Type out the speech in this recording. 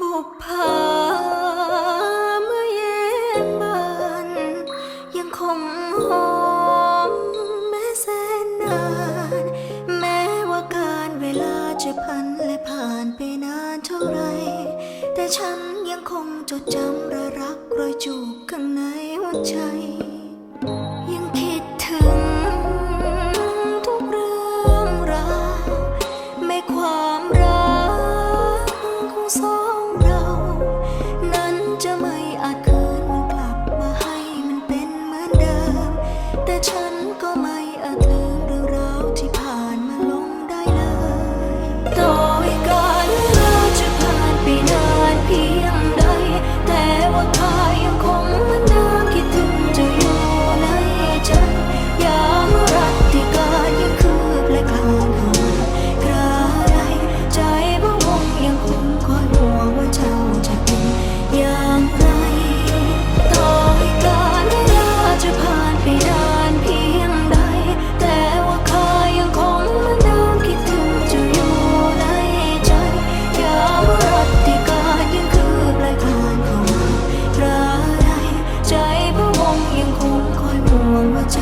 บุพภาเมื่อเย็นบานยังคงหอมแม้แสนนาน แม้ว่าการเวลาจะพันและผ่านไปนานเท่าไร แต่ฉันยังคงจดจำระรักรอยจูบข้างในหัวใจ 叫